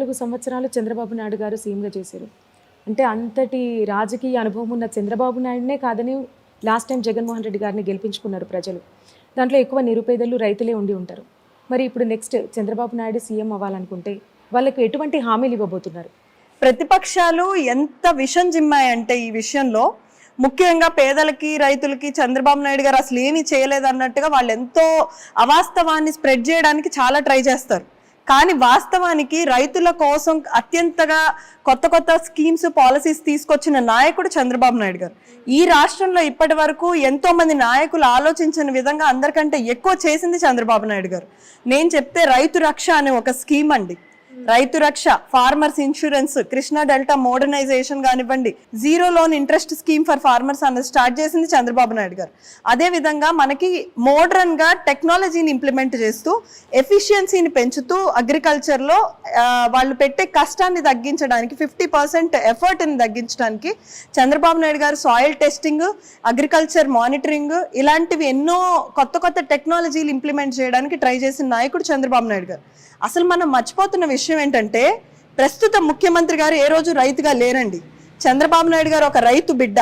పద్నాలుగు సంవత్సరాలు చంద్రబాబు నాయుడు గారు సీఎంగా చేశారు. అంటే అంతటి రాజకీయ అనుభవం ఉన్న చంద్రబాబు నాయుడునే కాదని లాస్ట్ టైం జగన్మోహన్ రెడ్డి గారిని గెలిపించుకున్నారు ప్రజలు. దాంట్లో ఎక్కువ నిరుపేదలు రైతులే ఉండి ఉంటారు. మరి ఇప్పుడు నెక్స్ట్ చంద్రబాబు నాయుడు సీఎం అవ్వాలనుకుంటే వాళ్ళకు ఎటువంటి హామీలు ఇవ్వబోతున్నారు? ప్రతిపక్షాలు ఎంత విషం జిమ్మాయంటే ఈ విషయంలో ముఖ్యంగా పేదలకి రైతులకి చంద్రబాబు నాయుడు గారు అసలు ఏమీ చేయలేదు అన్నట్టుగా వాళ్ళు ఎంతో అవాస్తవాన్ని స్ప్రెడ్ చేయడానికి చాలా ట్రై చేస్తారు. కానీ వాస్తవానికి రైతుల కోసం అత్యంతగా కొత్త కొత్త స్కీమ్స్ పాలసీస్ తీసుకొచ్చిన నాయకుడు చంద్రబాబు నాయుడు గారు. ఈ రాష్ట్రంలో ఇప్పటి వరకు ఎంతో మంది నాయకులు ఆలోచించిన విధంగా అందరికంటే ఎక్కువ చేసింది చంద్రబాబు నాయుడు గారు. నేను చెప్తే రైతు రక్ష అనే ఒక స్కీమ్ అండి. Raithu Raksha farmers insurance Krishna delta modernization కానివ్వండి zero loan interest scheme for farmers అన్నది స్టార్ట్ చేసింది చంద్రబాబు నాయుడు గారు. అదే విధంగా మనకి మోడర్న్గా టెక్నాలజీని ఇంప్లిమెంట్ చేస్తూ ఎఫిషియన్సీని పెంచుతూ అగ్రికల్చర్లో వాళ్ళు పెట్టే కష్టాన్ని తగ్గించడానికి ఫిఫ్టీ పర్సెంట్ ఎఫర్ట్ని తగ్గించడానికి చంద్రబాబు నాయుడు గారు సాయిల్ టెస్టింగ్ అగ్రికల్చర్ మానిటరింగ్ ఇలాంటివి ఎన్నో కొత్త కొత్త టెక్నాలజీలు ఇంప్లిమెంట్ చేయడానికి ట్రై చేసిన నాయకుడు చంద్రబాబు నాయుడు గారు. అసలు మనం మర్చిపోతున్న విషయం ఏంటంటే ప్రస్తుత ముఖ్యమంత్రి గారు ఏ రోజు రైతుగా లేరండి. చంద్రబాబు నాయుడు గారు ఒక రైతు బిడ్డ.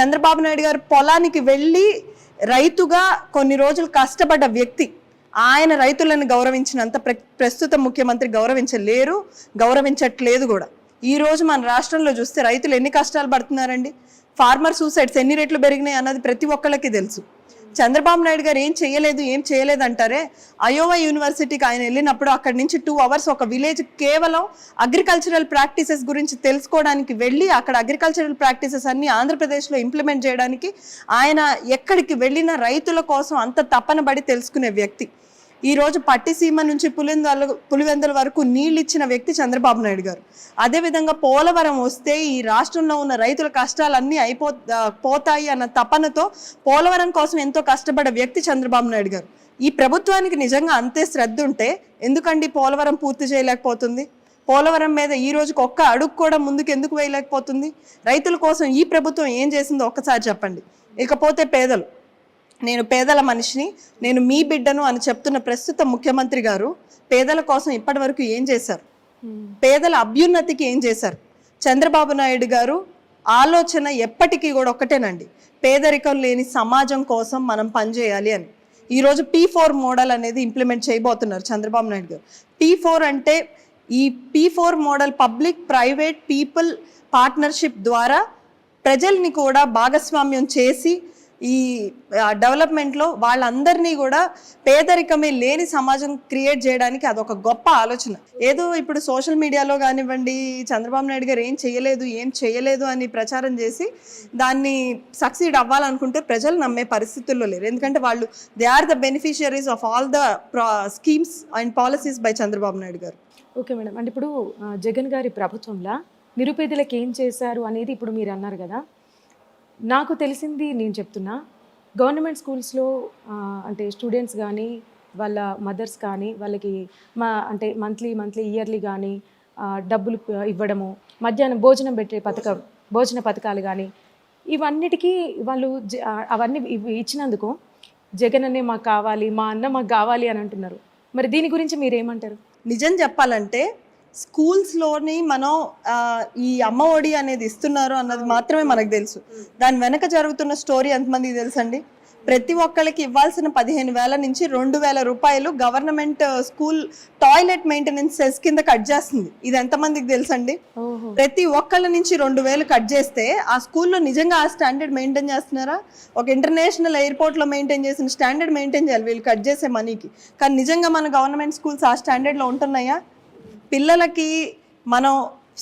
చంద్రబాబు నాయుడు గారు పొలానికి వెళ్ళి రైతుగా కొన్ని రోజులు కష్టపడ్డ వ్యక్తి. ఆయన రైతులను గౌరవించినంత ప్ర- ప్రస్తుత ముఖ్యమంత్రి గౌరవించలేరు గౌరవించట్లేదు కూడా. ఈ రోజు మన రాష్ట్రంలో చూస్తే రైతులు ఎన్ని కష్టాలు పడుతున్నారండి. ఫార్మర్ సూసైడ్స్ ఎన్ని రేట్లు పెరిగినాయి అన్నది ప్రతి ఒక్కళ్ళకి తెలుసు. చంద్రబాబు నాయుడు గారు ఏం చేయలేదు ఏం చేయలేదు అంటారే అయోవా యూనివర్సిటీకి ఆయన వెళ్ళినప్పుడు అక్కడి నుంచి టూ అవర్స్ ఒక విలేజ్ కేవలం అగ్రికల్చరల్ ప్రాక్టీసెస్ గురించి తెలుసుకోవడానికి వెళ్ళి అక్కడ అగ్రికల్చరల్ ప్రాక్టీసెస్ అన్ని ఆంధ్రప్రదేశ్లో ఇంప్లిమెంట్ చేయడానికి ఆయన ఎక్కడికి వెళ్ళిన రైతుల కోసం అంత తపనబడి తెలుసుకునే వ్యక్తి. ఈరోజు పట్టిసీమ నుంచి పులివెందుల పులివెందల వరకు నీళ్ళు ఇచ్చిన వ్యక్తి చంద్రబాబు నాయుడు గారు. అదేవిధంగా పోలవరం వస్తే ఈ రాష్ట్రంలో ఉన్న రైతుల కష్టాలన్నీ అయిపో పోతాయి అన్న తపనతో పోలవరం కోసం ఎంతో కష్టపడే వ్యక్తి చంద్రబాబు నాయుడు గారు. ఈ ప్రభుత్వానికి నిజంగా అంతే శ్రద్ధ ఉంటే ఎందుకండి పోలవరం పూర్తి చేయలేకపోతుంది? పోలవరం మీద ఈ రోజుకి ఒక్క అడుగు కూడా ముందుకు ఎందుకు వేయలేకపోతుంది? రైతుల కోసం ఈ ప్రభుత్వం ఏం చేసిందో ఒక్కసారి చెప్పండి. ఇకపోతే పేదలు నేను పేదల మనిషిని నేను మీ బిడ్డను అని చెప్తున్న ప్రస్తుత ముఖ్యమంత్రి గారు పేదల కోసం ఇప్పటి వరకు ఏం చేశారు? పేదల అభ్యున్నతికి ఏం చేశారు? చంద్రబాబు నాయుడు గారు ఆలోచన ఎప్పటికీ కూడా ఒక్కటేనండి. పేదరికం లేని సమాజం కోసం మనం పనిచేయాలి అని. ఈరోజు పీ ఫోర్ మోడల్ అనేది ఇంప్లిమెంట్ చేయబోతున్నారు చంద్రబాబు నాయుడు గారు. పీ ఫోర్ అంటే ఈ P four model public private people partnership ద్వారా ప్రజల్ని కూడా భాగస్వామ్యం చేసి ఈ డెవలప్మెంట్లో వాళ్ళందరినీ కూడా పేదరికమే లేని సమాజం క్రియేట్ చేయడానికి అదొక గొప్ప ఆలోచన. ఏదో ఇప్పుడు సోషల్ మీడియాలో కానివ్వండి చంద్రబాబు నాయుడు గారు ఏం చేయలేదు ఏం చేయలేదు అని ప్రచారం చేసి దాన్ని సక్సీడ్ అవ్వాలనుకుంటే ప్రజలు నమ్మే పరిస్థితుల్లో లేరు. ఎందుకంటే వాళ్ళు they are the beneficiaries of all the schemes and policies by Chandrababu Naidu garu. Okay madam. అంటే ఇప్పుడు జగన్ గారి ప్రభుత్వంలో నిరుపేదలకు ఏం చేశారు అనేది ఇప్పుడు మీరు అన్నారు కదా. నాకు తెలిసింది నేను చెప్తున్నా గవర్నమెంట్ స్కూల్స్లో అంటే స్టూడెంట్స్ కానీ వాళ్ళ మదర్స్ కానీ వాళ్ళకి మా అంటే మంత్లీ మంత్లీ ఇయర్లీ కానీ డబ్బులు ఇవ్వడము మధ్యాహ్నం భోజనం పెట్టే పథకం భోజన పథకాలు కానీ ఇవన్నిటికీ వాళ్ళు జ- అవన్నీ ఇచ్చినందుకు జగన్ అనే మాకు కావాలి మా అన్న మాకు కావాలి అని అంటున్నారు. మరి దీని గురించి మీరు ఏమంటారు నిజం చెప్పాలంటే స్కూల్స్లోని మనం ఈ అమ్మ ఒడి అనేది ఇస్తున్నారు అన్నది మాత్రమే మనకు తెలుసు. దాని వెనక జరుగుతున్న స్టోరీ ఎంతమందికి తెలుసండి? ప్రతి ఒక్కళ్ళకి ఇవ్వాల్సిన పదిహేను వేల నుంచి రెండు వేల రూపాయలు government school toilet maintenance cess కింద కట్ చేస్తుంది. ఇది ఎంతమందికి తెలుసండి? ప్రతి ఒక్కళ్ళ నుంచి రెండు వేలు కట్ చేస్తే ఆ స్కూల్లో నిజంగా ఆ స్టాండర్డ్ మెయింటైన్ చేస్తున్నారా? ఒక ఇంటర్నేషనల్ ఎయిర్పోర్ట్లో మెయింటైన్ చేసిన స్టాండర్డ్ మెయింటైన్ చేయాలి. వీళ్ళు కట్ చేసే మనీకి. కానీ నిజంగా మన గవర్నమెంట్ స్కూల్స్ ఆ స్టాండర్డ్లో ఉంటున్నాయా? పిల్లలకి మనం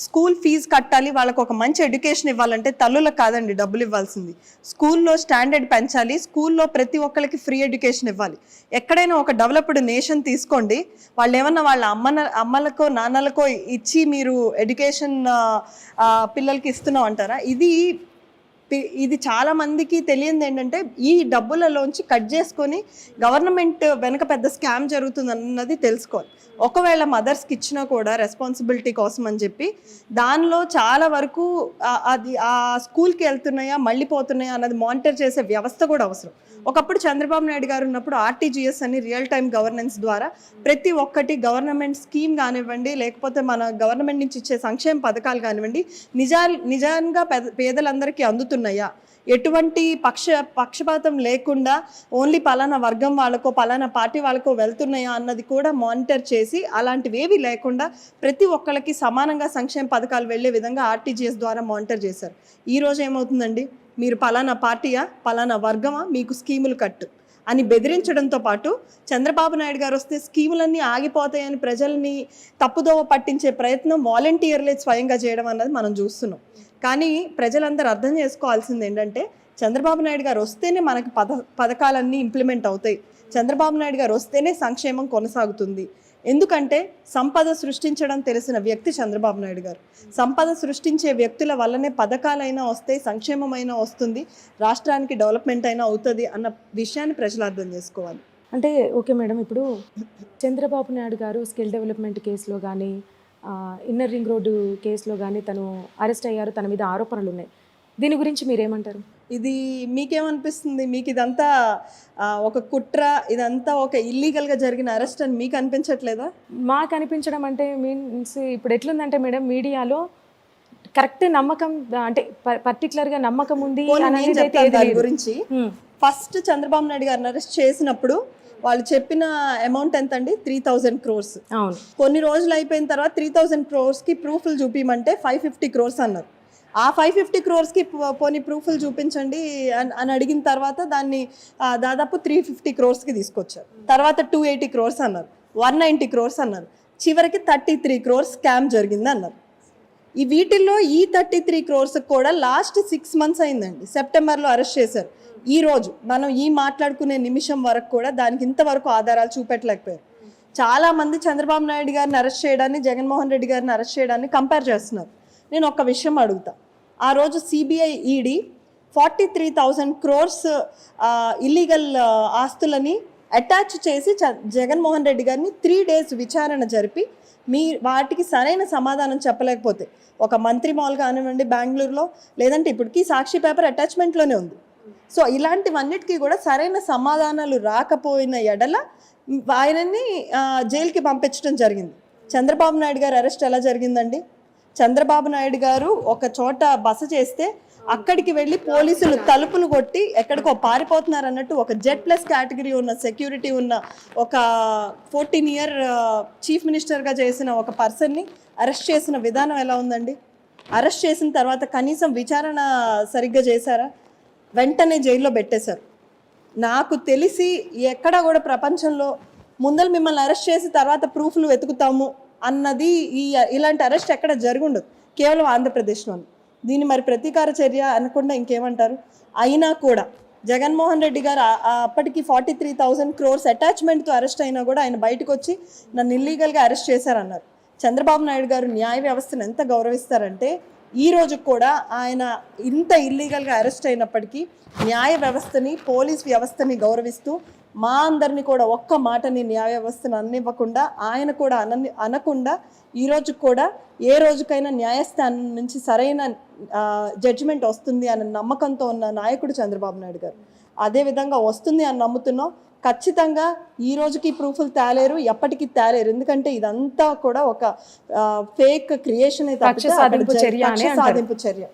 స్కూల్ ఫీజు కట్టాలి వాళ్ళకు ఒక మంచి ఎడ్యుకేషన్ ఇవ్వాలంటే తల్లులకు కాదండి డబ్బులు ఇవ్వాల్సింది. స్కూల్లో స్టాండర్డ్ పెంచాలి స్కూల్లో ప్రతి ఒక్కరికి ఫ్రీ ఎడ్యుకేషన్ ఇవ్వాలి. ఎక్కడైనా ఒక డెవలప్డ్ నేషన్ తీసుకోండి. వాళ్ళు ఏమన్నా వాళ్ళ అమ్మన అమ్మలకో నాన్నలకో ఇచ్చి మీరు ఎడ్యుకేషన్ పిల్లలకి ఇస్తున్నాం అంటారా? ఇది ఇది చాలా మందికి తెలియంది ఏంటంటే ఈ డబ్బులలోంచి కట్ చేసుకొని గవర్నమెంట్ వెనక పెద్ద స్కామ్ జరుగుతుంది అన్నది తెలుసుకోవాలి. ఒకవేళ మదర్స్కి ఇచ్చినా కూడా రెస్పాన్సిబిలిటీ కోసం అని చెప్పి దానిలో చాలా వరకు అది ఆ స్కూల్కి వెళ్తున్నాయా మళ్ళీ పోతున్నాయా అన్నది మానిటర్ చేసే వ్యవస్థ కూడా అవసరం. ఒకప్పుడు చంద్రబాబు నాయుడు గారు ఉన్నప్పుడు ఆర్టీజీఎస్ అని రియల్ టైం గవర్నెన్స్ ద్వారా ప్రతి ఒక్కటి గవర్నమెంట్ స్కీమ్ కానివ్వండి లేకపోతే మన గవర్నమెంట్ నుంచి ఇచ్చే సంక్షేమ పథకాలు కానివ్వండి నిజా నిజంగా పేద పేదలందరికీ అందుతున్నాయా? ఎటువంటి పక్ష పక్షపాతం లేకుండా ఓన్లీ పలానా వర్గం వాళ్ళకో పలానా పార్టీ వాళ్ళకో వెళ్తున్నాయా అన్నది కూడా మానిటర్ చేసి అలాంటివి ఏవి లేకుండా ప్రతి ఒక్కళ్ళకి సమానంగా సంక్షేమ పథకాలు వెళ్ళే విధంగా ఆర్టీజీఎస్ ద్వారా మానిటర్ చేశారు. ఈ రోజు ఏమవుతుందండి? మీరు పలానా పార్టీయా? పలానా వర్గమా? మీకు స్కీములు కట్టు అని బెదిరించడంతో పాటు చంద్రబాబు నాయుడు గారు వస్తే స్కీములన్నీ ఆగిపోతాయని ప్రజల్ని తప్పుదోవ పట్టించే ప్రయత్నం వాలంటీర్లే స్వయంగా చేయడం అన్నది మనం చూస్తున్నాం. కానీ ప్రజలందరూ అర్థం చేసుకోవాల్సింది ఏంటంటే చంద్రబాబు నాయుడు గారు వస్తేనే మనకు పథ పథకాలన్నీ ఇంప్లిమెంట్ అవుతాయి. చంద్రబాబు నాయుడు గారు వస్తేనే సంక్షేమం కొనసాగుతుంది. ఎందుకంటే సంపద సృష్టించడం తెలిసిన వ్యక్తి చంద్రబాబు నాయుడు గారు. సంపద సృష్టించే వ్యక్తుల వల్లనే పథకాలైనా వస్తాయి సంక్షేమమైనా వస్తుంది రాష్ట్రానికి డెవలప్మెంట్ అయినా అవుతుంది అన్న విషయాన్ని ప్రజలు అర్థం చేసుకోవాలి. అంటే ఓకే మేడం ఇప్పుడు చంద్రబాబు నాయుడు గారు స్కిల్ డెవలప్మెంట్ కేసులో కానీ ఇన్నర్ రింగ్ రోడ్డు కేసులో కానీ తను అరెస్ట్ అయ్యారు తన మీద ఆరోపణలు ఉన్నాయి దీని గురించి మీరేమంటారు? ఇది మీకేమనిపిస్తుంది? మీకు ఇదంతా ఒక కుట్ర ఇదంతా ఒక ఇల్లీగల్గా జరిగిన అరెస్ట్ అని మీకు అనిపించట్లేదా మాకు అనిపించడం అంటే మీన్స్ ఇప్పుడు ఎట్లుందంటే మేడం మీడియాలో కరెక్ట్ నమ్మకం అంటే పర్టికులర్గా నమ్మకం ఉంది. గురించి. ఫస్ట్ చంద్రబాబు నాయుడు గారిని అరెస్ట్ చేసినప్పుడు వాళ్ళు చెప్పిన అమౌంట్ ఎంత అండి త్రీ థౌజండ్ క్రోర్స్. కొన్ని రోజులు అయిపోయిన తర్వాత త్రీ థౌజండ్ క్రోర్స్కి ప్రూఫ్లు చూపించమంటే ఫైవ్ ఫిఫ్టీ క్రోర్స్ అన్నారు. ఆ ఫైవ్ ఫిఫ్టీ క్రోర్స్కి పోనీ ప్రూఫ్లు చూపించండి అని అని అడిగిన తర్వాత దాన్ని దాదాపు త్రీ ఫిఫ్టీ క్రోర్స్కి తీసుకొచ్చారు. తర్వాత టూ ఎయిటీ క్రోర్స్ అన్నారు. వన్ నైంటీ క్రోర్స్ అన్నారు. చివరికి థర్టీ త్రీ క్రోర్స్ స్కామ్ జరిగింది అన్నారు. ఈ వీటిల్లో ఈ థర్టీ త్రీ క్రోర్స్ కూడా లాస్ట్ సిక్స్ మంత్స్ అయిందండి. సెప్టెంబర్లో అరెస్ట్ చేశారు. ఈ రోజు మనం ఈ మాట్లాడుకునే నిమిషం వరకు కూడా దానికి ఇంతవరకు ఆధారాలు చూపెట్టలేకపోయారు. చాలా మంది చంద్రబాబు నాయుడు గారిని అరెస్ట్ చేయడాన్ని జగన్మోహన్ రెడ్డి గారిని అరెస్ట్ చేయడాన్ని కంపేర్ చేస్తున్నారు. నేను ఒక విషయం అడుగుతా. ఆ రోజు CBI ED forty three thousand crores illegal ఆస్తులని attach చేసి చ- జగన్మోహన్ రెడ్డి గారిని త్రీ డేస్ విచారణ జరిపి మీ వాటికి సరైన సమాధానం చెప్పలేకపోతే ఒక మంత్రి మాల్ కానివ్వండి బెంగళూరులో లేదంటే ఇప్పటికీ సాక్షి పేపర్ అటాచ్మెంట్లోనే ఉంది. సో ఇలాంటివన్నిటికీ కూడా సరైన సమాధానాలు రాకపోయిన ఎడల ఆయనని జైలుకి పంపించడం జరిగింది. చంద్రబాబు నాయుడు గారు అరెస్ట్ ఎలా జరిగిందండి? చంద్రబాబు నాయుడు గారు ఒక చోట బస చేస్తే అక్కడికి వెళ్ళి పోలీసులు తలుపులు కొట్టి ఎక్కడికో పారిపోతున్నారు అన్నట్టు ఒక జెడ్ ప్లస్ కేటగిరీ ఉన్న సెక్యూరిటీ ఉన్న ఒక ఫోర్టీన్ ఇయర్ చీఫ్ మినిస్టర్గా చేసిన ఒక పర్సన్ని అరెస్ట్ చేసిన విధానం ఎలా ఉందండి? అరెస్ట్ చేసిన తర్వాత కనీసం విచారణ సరిగ్గా చేశారా? వెంటనే జైల్లో పెట్టేశారు. నాకు తెలిసి ఎక్కడ కూడా ప్రపంచంలో ముందర మిమ్మల్ని అరెస్ట్ చేసి తర్వాత ప్రూఫ్లు వెతుకుతాము అన్నది ఈ ఇలాంటి అరెస్ట్ ఎక్కడ జరుగుండదు. కేవలం ఆంధ్రప్రదేశ్లోని. దీన్ని మరి ప్రతీకార చర్య అనకుండా ఇంకేమంటారు? అయినా కూడా జగన్మోహన్ రెడ్డి గారు అప్పటికి ఫార్టీ త్రీ థౌజండ్ క్రోర్స్ అటాచ్మెంట్తో అరెస్ట్ అయినా కూడా ఆయన బయటకు వచ్చి నన్ను ఇల్లీగల్గా అరెస్ట్ చేశారన్నారు. చంద్రబాబు నాయుడు గారు న్యాయ వ్యవస్థను ఎంత గౌరవిస్తారంటే ఈ రోజు కూడా ఆయన ఇంత ఇల్లీగల్గా అరెస్ట్ అయినప్పటికీ న్యాయ వ్యవస్థని పోలీస్ వ్యవస్థని గౌరవిస్తూ మా అందరిని కూడా ఒక్క మాటని న్యాయ వ్యవస్థను అన్నివ్వకుండా ఆయన కూడా అనని అనకుండా ఈ రోజు కూడా ఏ రోజుకైనా న్యాయస్థానం నుంచి సరైన జడ్జిమెంట్ వస్తుంది అన్న నమ్మకంతో ఉన్న నాయకుడు చంద్రబాబు నాయుడు గారు. అదే విధంగా వస్తుంది అని నమ్ముతున్నాం. ఖచ్చితంగా ఈ రోజుకి ప్రూఫ్లు తేలేరు ఎప్పటికీ తేలేరు. ఎందుకంటే ఇదంతా కూడా ఒక ఫేక్ క్రియేషన్ అనే అంటారు. సాధింపు చర్య.